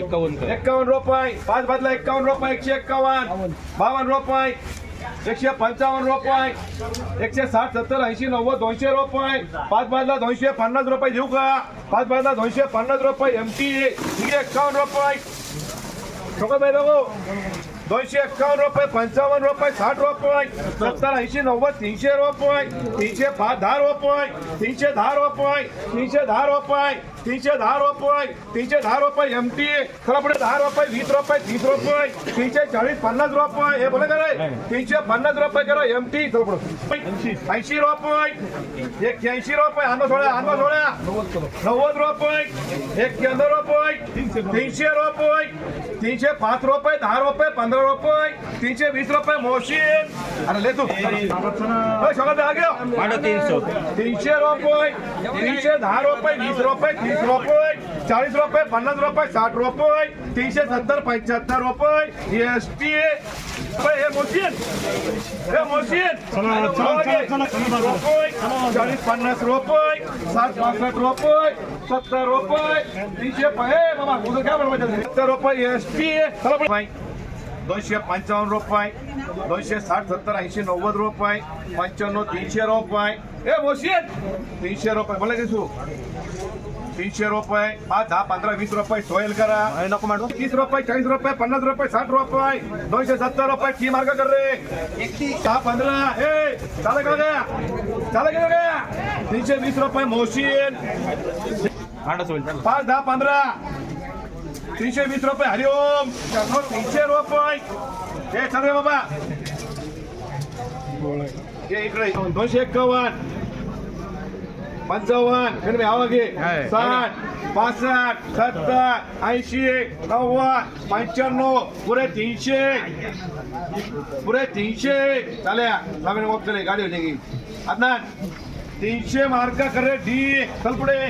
एक्कावन्न रुपये पाच बदला एक्कावन्न रुपये एकशे एक्कावन्न बावन्न रुपये एकशे पंचावन्न रुपये एकशे साठ सत्तर ऐंशी नव्वद दोनशे रुपये पाच बाजला दोनशे पन्नास रुपये देऊ का पाच बाजला दोनशे पन्नास रुपये एम टी एक्कावन्न रुपये ठोकत आहे बघू दोनशे एक्कावन्न रुपये पंचावन्न रुपये साठ रुपये सत्तर ऐंशी नव्वद तीनशे रुपये तीनशे पाच दहा रुपये तीनशे दहा रुपये तीनशे दहा रुपये तीनशे दहा रुपये एम टी चला पुढे दहा रुपये वीस रुपये तीस रुपये तीनशे चाळीस पन्नास रुपये हे बोले का रे? तीनशे पन्नास रुपये करा एम टी चला पुढे. ऐंशी. रुपये एक्क्याऐंशी रुपये आणा सोळ्या आणा सोळ्या नव्वद रुपये एक्क्याण्णव रुपये तीनशे रुपये. तीनशे पाच रुपये दहा रुपये पंधरा रुपये तीनशे वीस रुपये मोशीन अरे ले तू. सगळं गया तीनशे. रुपये तीनशे दहा रुपये वीस रुपये तीस रुपये चाळीस रुपये पन्नास रुपये साठ रुपये तीनशे सत्तर पंच्याहत्तर रुपये. एस टी हे मोशीन. हे मोशीन. रुपये चाळीस पन्नास रुपये सात पासष्ट रुपये सत्तर रुपये तीनशे हे बाबा तुझं काय बरोबर सत्तर रुपये एस टी पुढे. दोनशे पंचावन्न रुपये दोनशे साठ सत्तर ऐंशी नव्वद रुपये पंच्याण्णव तीनशे रुपये. ए मोशीन. तीनशे रुपये. बोला तू. तीनशे रुपये पाच दहा पंधरा वीस रुपये सोयल करा. नको मांडू. तीस रुपये चाळीस रुपये पन्नास रुपये साठ रुपये दोनशे सत्तर रुपये टी मार्ग कर रे. दहा पंधरा. ए चालेल का गया चालेल का गया तीनशे वीस रुपये मोशीन पाच दहा पंधरा. तीनशे वीस रुपये हरिओम. तीनशे रुपये. हे चल रे बाबा. हे इकडे. दोनशे एक्कावन्न. पंचावन्न फिर घे साठ पासष्ट सत्तर ऐंशी नव्वद पंच्याण्णव पुरे तीनशे। पुरे तीनशे। चाल्या नवीन वक्त गाडी होती आता तीनशे मार्क करे डी चल पुढे।